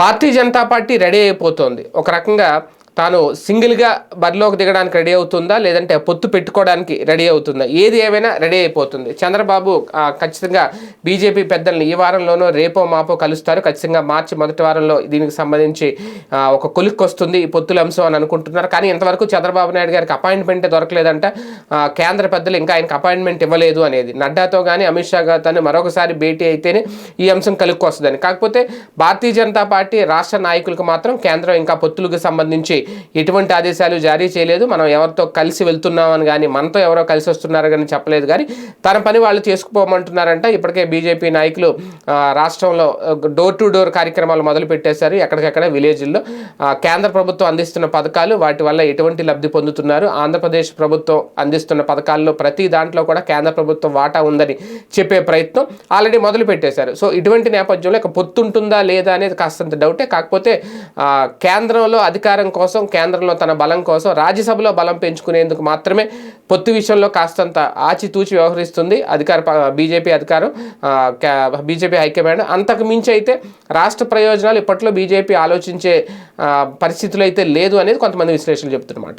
Bharatiya Janata party ready అయిపోతుంది. ఒక రకంగా తాను సింగిల్గా బరిలోకి దిగడానికి రెడీ అవుతుందా? లేదంటే పొత్తు పెట్టుకోవడానికి రెడీ అవుతుందా? ఏది ఏమైనా రెడీ అయిపోతుంది. చంద్రబాబు ఖచ్చితంగా బీజేపీ పెద్దల్ని ఈ వారంలోనో రేపో మాపో కలుస్తారు. ఖచ్చితంగా మార్చి మొదటి వారంలో దీనికి సంబంధించి ఒక కొలిక్కి వస్తుంది ఈ పొత్తుల అంశం అని అనుకుంటున్నారు. కానీ ఇంతవరకు చంద్రబాబు నాయుడు గారికి అపాయింట్మెంట్ దొరకలేదంట. కేంద్ర పెద్దలు ఇంకా ఆయనకు అపాయింట్మెంట్ ఇవ్వలేదు అనేది. నడ్డాతో కానీ అమిత్ షా గారితో మరొకసారి భేటీ అయితేనే ఈ అంశం కలుక్కు వస్తుందని కాకపోతే భారతీయ జనతా పార్టీ రాష్ట్ర నాయకులకు మాత్రం కేంద్రం ఇంకా పొత్తులకు సంబంధించి ఎటువంటి ఆదేశాలు జారీ చేయలేదు. మనం ఎవరితో కలిసి వెళ్తున్నామని కానీ మనతో ఎవరో కలిసి వస్తున్నారు కానీ చెప్పలేదు. కానీ తన పని వాళ్ళు చేసుకుపోమంటున్నారంట. ఇప్పటికే బీజేపీ నాయకులు రాష్ట్రంలో డోర్ టు డోర్ కార్యక్రమాలు మొదలు పెట్టేశారు. ఎక్కడికెక్కడ విలేజ్ల్లో కేంద్ర ప్రభుత్వం అందిస్తున్న పథకాలు వాటి వల్ల ఎటువంటి లబ్ధి పొందుతున్నారు. ఆంధ్రప్రదేశ్ ప్రభుత్వం అందిస్తున్న పథకాల్లో ప్రతి దాంట్లో కూడా కేంద్ర ప్రభుత్వం వాటా ఉందని చెప్పే ప్రయత్నం ఆల్రెడీ మొదలు పెట్టేశారు. సో ఇటువంటి నేపథ్యంలో ఇక పొత్తుంటుందా లేదా అనేది కాస్తంత డౌటే. కాకపోతే కేంద్రంలో అధికారం కోసం కేంద్రంలో తన బలం కోసం రాజ్యసభలో బలం పెంచుకునేందుకు మాత్రమే పొత్తు విషయంలో కాస్తంత ఆచితూచి వ్యవహరిస్తుంది. అధికార బీజేపీ అధికారం బీజేపీ హైకమాండ్. అంతకు మించి అయితే రాష్ట్ర ప్రయోజనాలు ఇప్పట్లో బీజేపీ ఆలోచించే పరిస్థితులు అయితే లేదు అనేది కొంతమంది విశ్లేషణలు చెప్తున్నమాట.